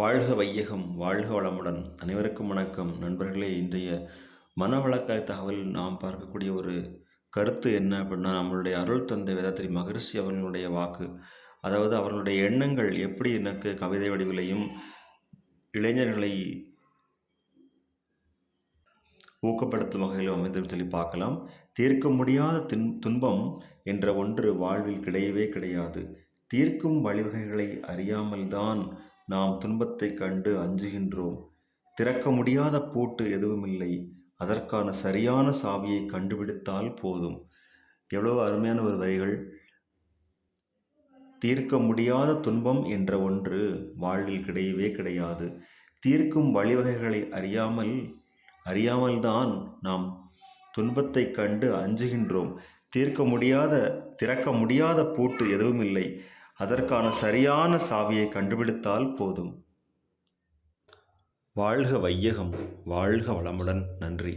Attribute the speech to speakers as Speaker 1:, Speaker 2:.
Speaker 1: வாழ்க வையகம் வாழ்க வளமுடன். அனைவருக்கும் வணக்கம். நண்பர்களே இன்றைய மனவளக்கலை தகவலில் நாம் பார்க்கக்கூடிய ஒரு கருத்து என்ன அப்படின்னா நம்மளுடைய அருள் தந்தை வேதாத்திரி மகரிஷி அவர்களுடைய வாக்கு. அதாவது அவர்களுடைய எண்ணங்கள் எப்படி எனக்கு கவிதை வடிவிலையும் இளைஞர்களை ஊக்கப்படுத்தும் வகையில் அமைந்து சொல்லி பார்க்கலாம். தீர்க்க முடியாத தின் துன்பம் என்ற ஒன்று வாழ்வில் கிடையவே கிடையாது. தீர்க்கும் வழிவகைகளை அறியாமல்தான் நாம் துன்பத்தைக் கண்டு அஞ்சுகின்றோம். திறக்க முடியாத பூட்டு எதுவுமில்லை. அதற்கான சரியான சாவியை கண்டுபிடித்தால் போதும். எவ்வளோ அருமையான ஒரு வரிகள். தீர்க்க முடியாத துன்பம் என்ற ஒன்று வாழ்வில் கிடையவே கிடையாது. தீர்க்கும் வழிவகைகளை அறியாமல் அறியாமல்தான் நாம் துன்பத்தை கண்டு அஞ்சுகின்றோம். தீர்க்க முடியாத திறக்க முடியாத பூட்டு எதுவும் இல்லை அதற்கான சரியான சாவியை கண்டுபிடித்தால் போதும். வாழ்க வையகம் வாழ்க வளமுடன். நன்றி.